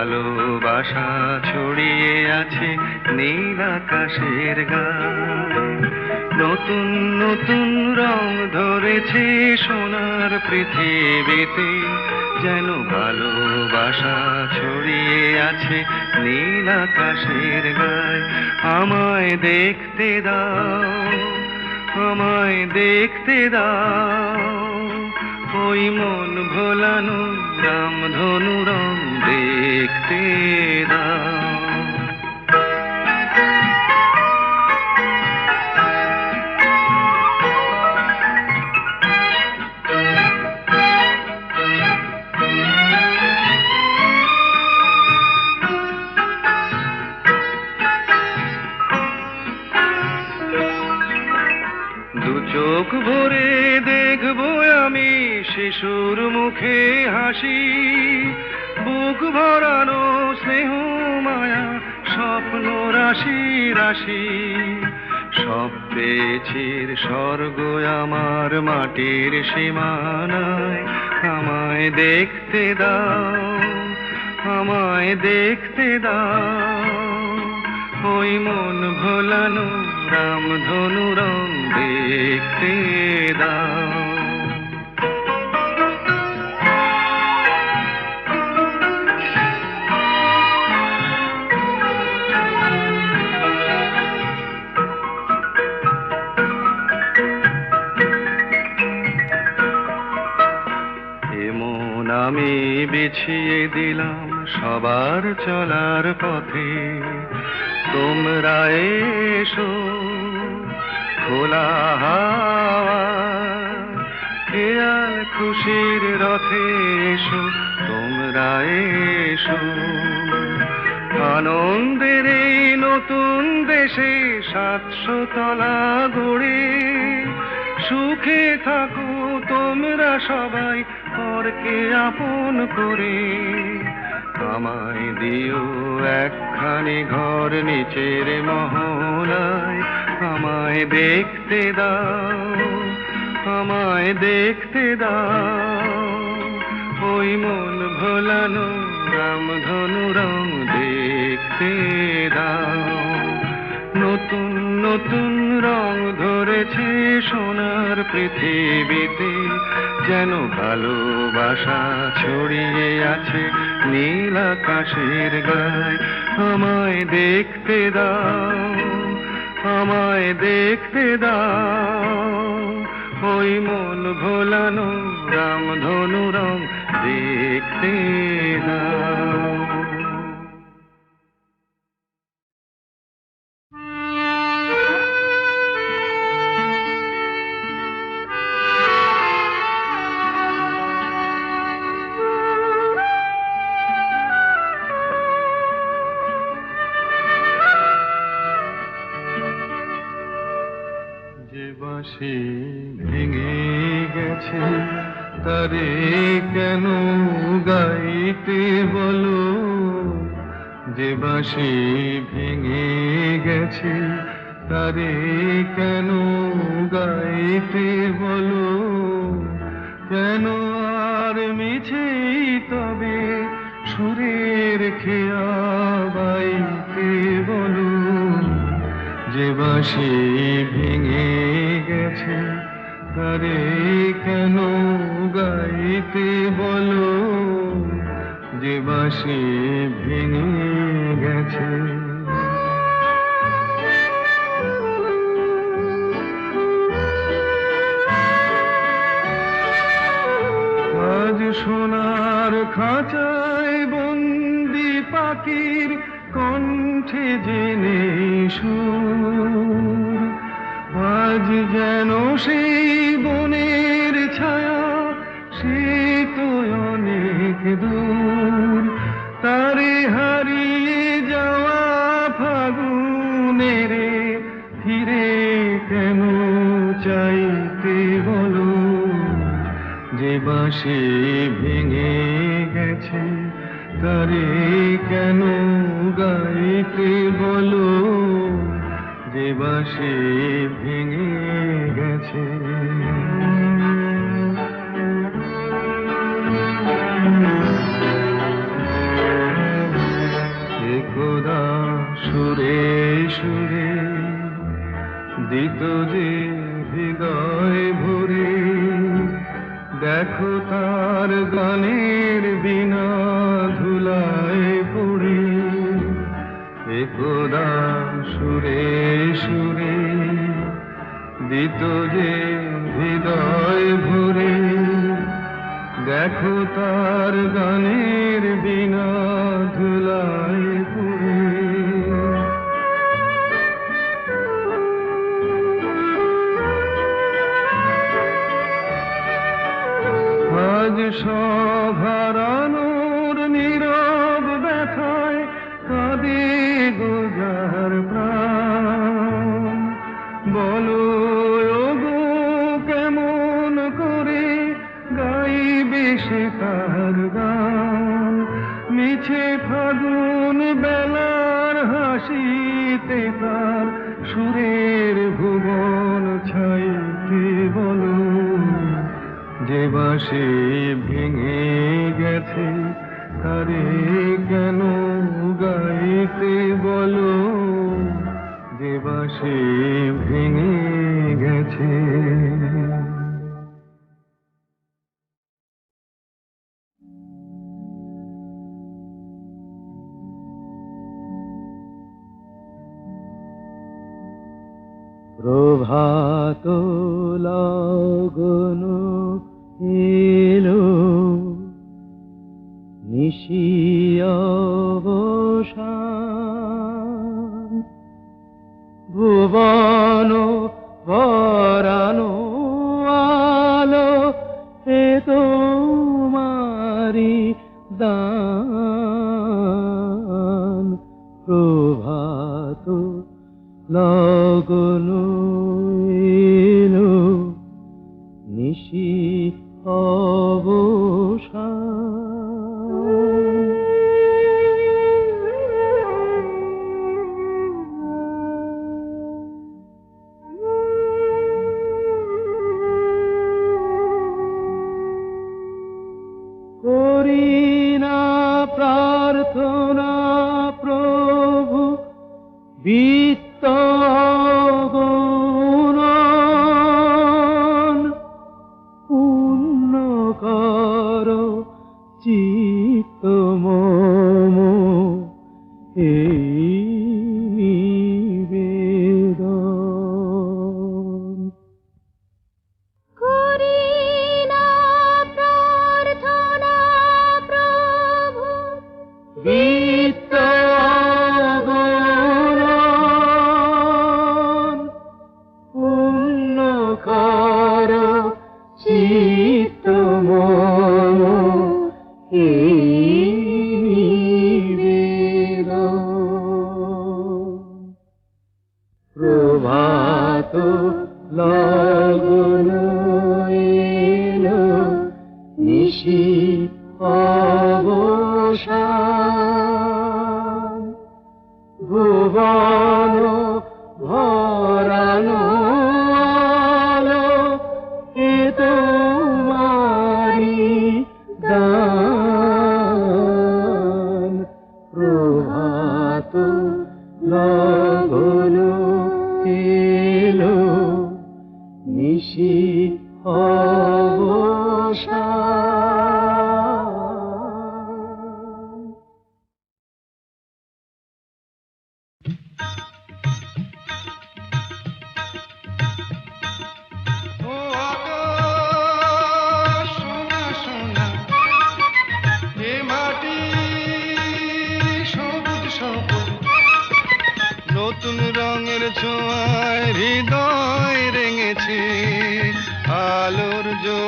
ভালোবাসা ছড়িয়ে আছে নীল আকাশের গায়ে। নতুন নতুন রং ধরেছে সোনার পৃথিবীতে, যেন ভালোবাসা ছড়িয়ে আছে নীল আকাশের গায়ে। আমায় দেখতে দাও, আমায় দেখতে দাও, ওই মন ভোলানো রামধনু রাম দেখতে দাও শিশুর মুখে হাসি, বুক ভরানো স্নেহ মায়া, স্বপ্ন রাশি রাশি। সব পেয়েছির স্বর্গ আমার মাটির সীমানায়, আমায় দেখতে দাও, আমায় দেখতে দাও। ওই মন ভোলানো রামধনু রং দেখতে দাও। বিছিয়ে দিলাম সবার চলার পথে। তোমরা এসো, খোলা হাওয়া, খেয়াল খুশির রথে এসো, তোমরা এসো। আনন্দের এই নতুন দেশে সাতশো তলা গড়ে সুখে থাকো তোমরা সবাই। পরকে আপন করে। আমায় দিও একখানি ঘর নিচের মহলায়। আমায় দেখতে দাও, আমায় দেখতে দাও। ওই মন ভোলানো রামধনু রং দেখতে দাও। নতুন নতুন রং ধরেছে সোনার পৃথিবীতে। যেন ভালোবাসা ছড়িয়ে আছে নীল আকাশের গায়ে। আমায় দেখতে দাও, আমায় দেখতে দাও। ওই মন ভোলানো রামধনু রং দেখতে দাও। বাঁশি ভেঙে গেছে, তারে কেন গাইতে বলো? কেন আর মিছেই তবে সুরের খেয়া বাইতে বলো? যে বাঁশি ভেঙে গেছে, তারে কেন গাইতে বলো? যে বাঁশি ভেঙে গেছে। আজ সোনার খাঁচায় বন্দি পাখির কণ্ঠে জেনে সুর। আজ যেন সেই বনের ছায়া, সে তো অনেক দূর। তারে হারিয়ে যাওয়া ফাগুন মনে রে, ফিরে কেন চাইতে বলো? যে বাসে ভেঙে গেছে, তারে কেন গাইতে বলো? যে বাসে ভেঙে গেছে দিত যে হৃদয় ভরে, দেখো তার গানের বিনা ধুলায় পড়ে। একদা সুরে সুরে, দিত যে হৃদয় ভরে, দেখো তার গানের বিনা ধুলায় আজ বাসে ভেঙে গেছে। তারে কেন গাইতে বলো? যে বাসে ভেঙে গেছে। প্রভাত লগন এলো নিশিয়বসান ভুবন বরানো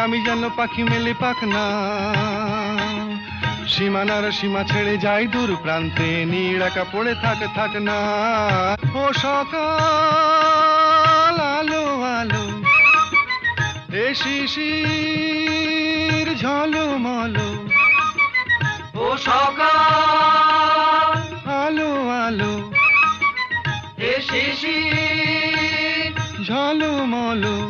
আমি যেন পাখি মেলে পাখ না। সীমানার সীমা ছেড়ে যাই দূর প্রান্তে নীড়াকা পড়ে থাক থাক না। ও সকাল, আলো আলো, এ শিশির ঝলমলো। ও সকাল, আলো আলো, এ শিশির ঝলমলো।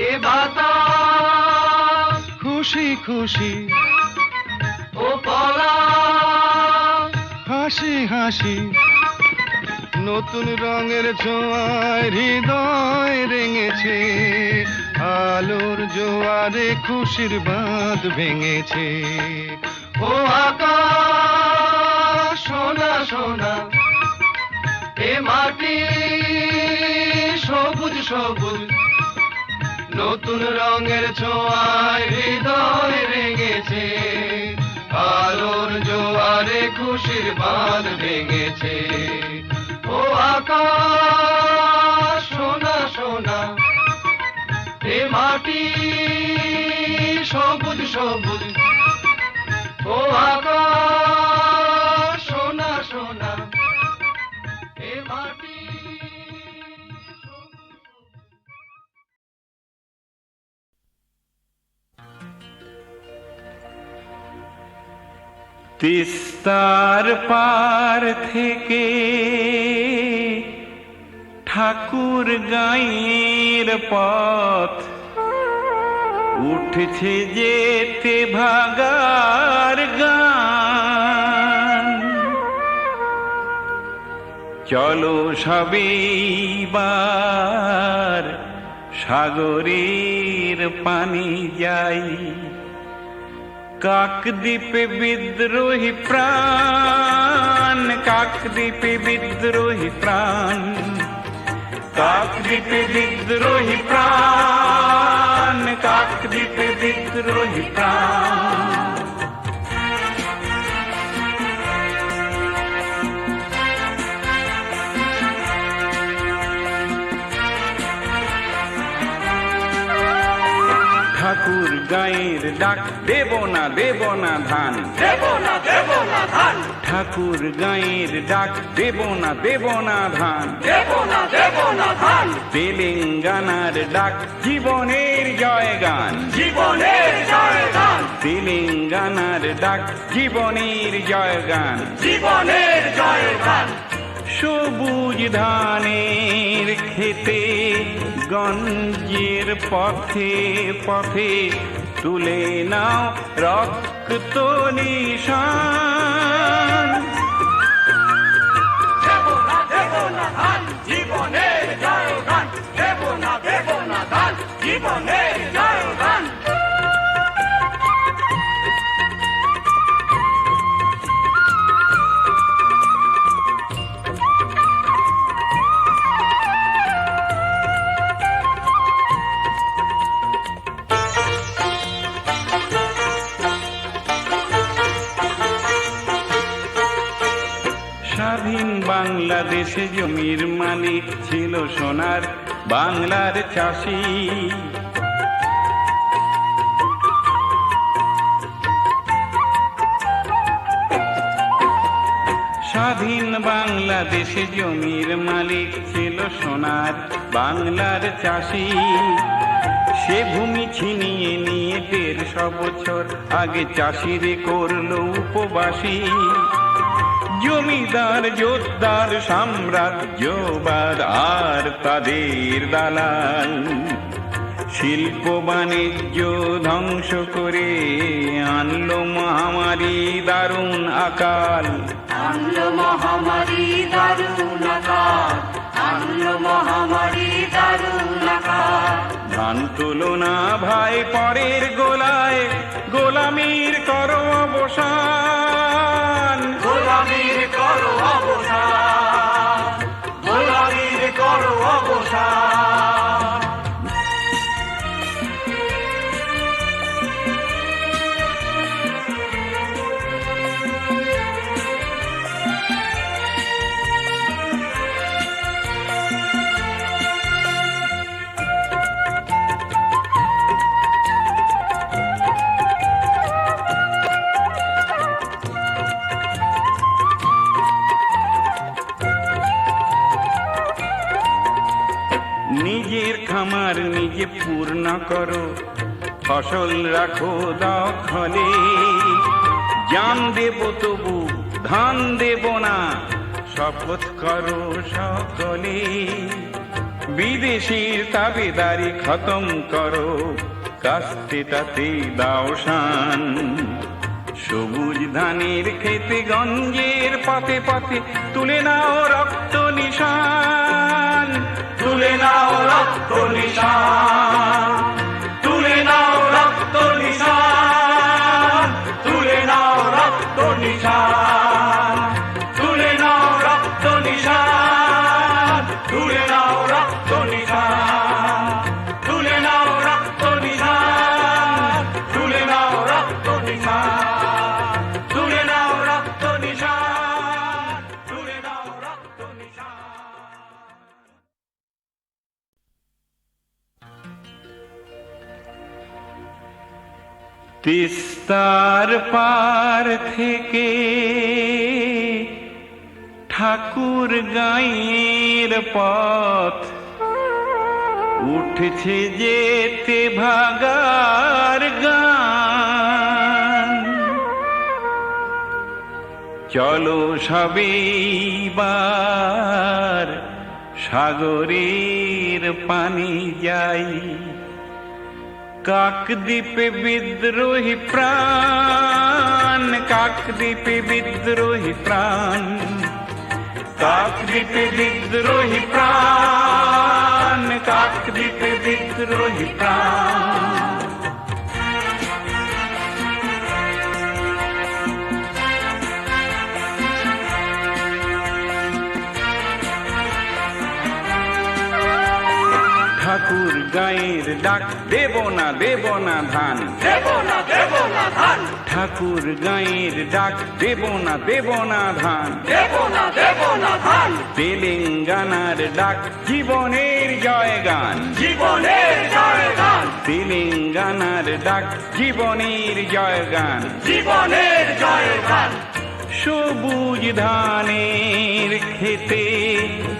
এ বাতাস। খুশি খুশি। ও পলাশ হাসি হাসি। নতুন রঙের ছোঁয়ায় হৃদয় রেঙেছে। আলোর জোয়ারে খুশির বাঁধ ভেঙেছে। ও আকাশ সোনা সোনা। এ মাটি সবুজ সবুজ। নতুন রঙের ছোঁয়ায় হৃদয় রেঙেছে আলোর জোয়ারে খুশির বাঁধ ভেঙেছে। ও আকাশ তিস্তার পার থেকে ঠাকুর গাঁয়ের পথ উঠছে যেতে ভাগার গান। চলো সবেবার সাগরের পানি যাই। কাকদ্বীপে বিদ্রোহী প্রাণ কাকদ্বীপে বিদ্রোহী প্রাণ কাকদ্বীপে বিদ্রোহী প্রাণ কাকদ্বীপে বিদ্রোহী প্রাণ ঠাকুর গায়ের ডাক দেব না দেব না ধান। দেব না দেব না ধান। ঠাকুর গায়ের ডাক দেব না দেব না ধান। দেব না দেব না ধান। তেলেঙ্গানার ডাক জীবনের জয় গান। জীবনের জয় গান। তেলেঙ্গানার ডাক জীবনের জয় গান। জীবনের জয় গান। সবুজ ধানের খেতে গঞ্জের পথে পথে তুলে নাও রক্ত নিশান। বাংলার চাষি স্বাধীন বাংলাদেশে জমির মালিক ছিল সোনার বাংলার চাষি সে ভূমি ছিনিয়ে নিয়ে দেড়শো বছর আগে চাষিরে করল উপবাসী। জমিদার যোদ্ধার সাম্রাজ্যবাদ আর তাদের দালাল। শিল্প বাণিজ্য ধ্বংস করে আনলো মহামারী দারুণ আকাল। আনলো মহামারী দারুণ আনলো মহামারী দারুণ ধান তুলো না ভাই পরের গোলায় গোলামির করো অবসান পূর্ণ করো। ফসল রাখো দখলে জান দেব তবু, ধান দেব না। শপথ করো সকলে। বিদেশির তাবেদারি খতম করো। কাস্তে তাতে দাও শান। সবুজ ধানের খেতে গঞ্জের পাতে পাতে তুলে নাও রক্ত নিশান। তুলে নাও রক্ত নিশান। তিস্তার পার থেকে ঠাকুর গাঁয়ের পথ উঠছে যেতে ভাগার গান। চলো সবেবার সাগরের পানি যাই। কাকদ্বীপে বিদ্রোহী প্রাণ কাকদ্বীপে বিদ্রোহী প্রাণ কাকদ্বীপে বিদ্রোহী প্রাণ কাকদ্বীপে বিদ্রোহী প্রাণ গায়ের ডাক দেব না দেব না ধান। দেব না দেব না ধান। ঠাকুর গায়ের ডাক দেব না দেব না ধান। দেব না দেব না ধান। তেলেঙ্গানার ডাক জীবনের জয় গান। জীবনের জয় গান। তেলেঙ্গানার ডাক জীবনের জয় গান। জীবনের জয় গান। সবুজ ধানের খেতে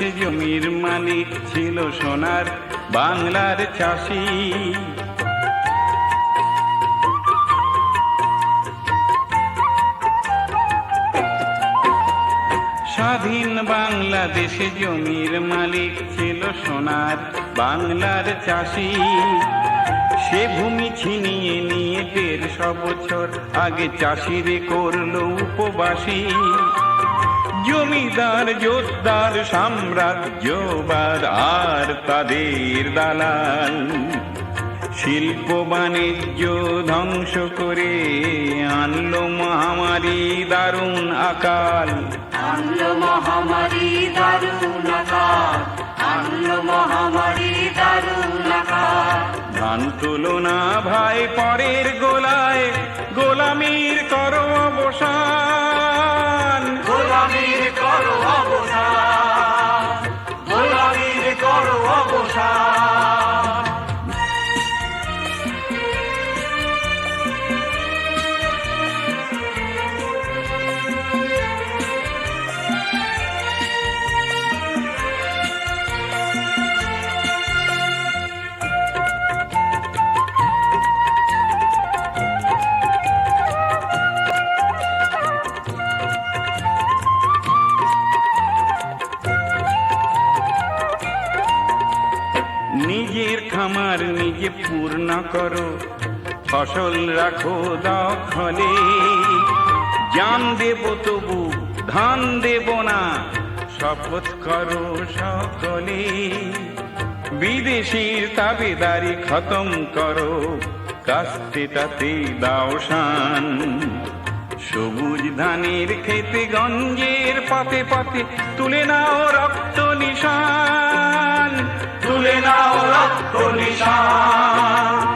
বাংলাদেশে জমির মালিক ছিল সোনার বাংলার চাষি। স্বাধীন বাংলাদেশে জমির মালিক ছিল সোনার বাংলার চাষি। সে ভূমি ছিনিয়ে নিয়ে দেড়শো বছর আগে চাষিরে করল উপবাসী। জমিদার যোদ্ধার সাম্রাজ্যবাদ আর তাদের দালাল। শিল্প বাণিজ্য ধ্বংস করে আনলো মহামারী দারুণ আকাল। আনলো মহামারী দারুণ আকার আনলো মহামারী দারুণ ধান তুলো না ভাই পরের গোলায় গোলামির করো অবসান করো অবসান করো। ফসল রাখো দাও জান দেব তবু, ধান দেব না। শপথ করো সকলে। বিদেশির তাবেদারি খতম করো। কাস্তেটাতে দাও শান। সবুজ ধানের খেতে গঞ্জের পাতে পাতে তুলে নাও রক্ত নিশান। তুলে নাও রক্ত নিশান।